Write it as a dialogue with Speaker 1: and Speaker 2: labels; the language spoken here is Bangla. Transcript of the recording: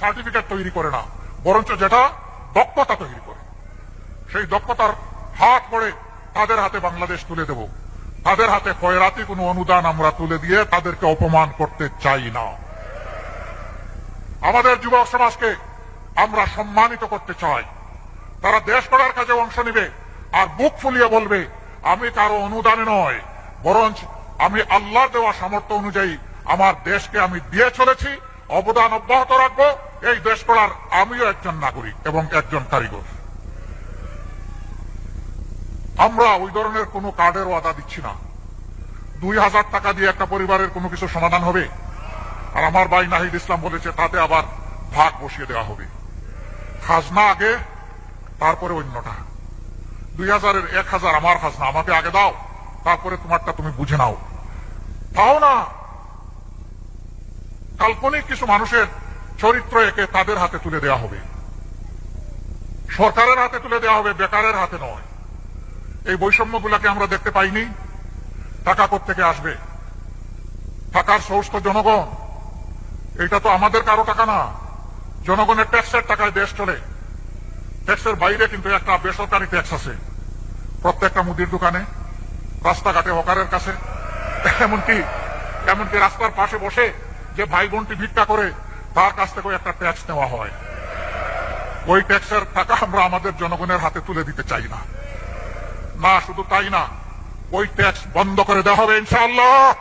Speaker 1: সার্টিফিকেট তৈরি করে না, বরঞ্চ যেটা দক্ষতা তৈরি করে। সেই দক্ষতার হাত পড়ে তাদের হাতে বাংলাদেশ তুলে দেব। তাদের হাতে খয়রাতি কোনো অনুদান আমরা তুলে দিয়ে তাদেরকে অপমান করতে চাই না। আমাদের যুবক সমাজকে আমরা সম্মানিত করতে চাই। তারা দেশ করার কাজে অংশ নেবে আর বুক ফুলিয়ে বলবে, আমি কারও অনুদানে নয়, বরঞ্চ আমি আল্লাহ দেওয়া সামর্থ্য অনুযায়ী আমার দেশকে আমি দিয়ে চলেছি অবদান অব্যাহত রাখব। এই দেশ গড়ার আমিও একজন নাগরিক এবং একজন কারিগর। আমরা ওই ধরনের কোনো কার্ডের ওয়াদা দিচ্ছি না। দুই হাজার টাকা দিয়ে একটা পরিবারের কোনো কিছু সমাধান হবে। আর আমার ভাই নাহিদ ইসলাম বলেছে, তাতে আবার ভাগ বসিয়ে দেওয়া হবে। খাজনা আগে, তারপরে অন্যটা। দুই হাজারের এক হাজার আমার খাজনা, আমাকে আগে দাও, তারপরে তোমারটা তুমি বুঝে নাও। তাও না কাল্পনিক কিছু মানুষের চরিত্র একে তাদের হাতে তুলে দেওয়া হবে। সরকারের হাতে তুলে দেওয়া হবে, বেকারের হাতে নয়। এই বৈষম্যগুলাকে আমরা দেখতে পাইনি। টাকা থেকে আসবে? টাকার সোর্স তো জনগণ এটা তো আমাদের কারও টাকা না। জনগণের ট্যাক্সের টাকায় দেশ চলে। ট্যাক্সের বাইরে কিন্তু একটা বেসরকারি ট্যাক্স আছে। প্রত্যেকটা মুদির দোকানে, রাস্তাঘাটে হকারের কাছে। এমনকি এমনকি রাস্তার পাশে বসে যে ভাই বোনটি ভিক্ষা করে, তার কাছ থেকে একটা ট্যাক্স নেওয়া হয়। ওই ট্যাক্সের টাকা আমরা আমাদের জনগণের হাতে তুলে দিতে চাই না। না, শুধু তাই না, ওই ট্যাক্স বন্ধ করে দেওয়া হবে ইনশাআল্লাহ।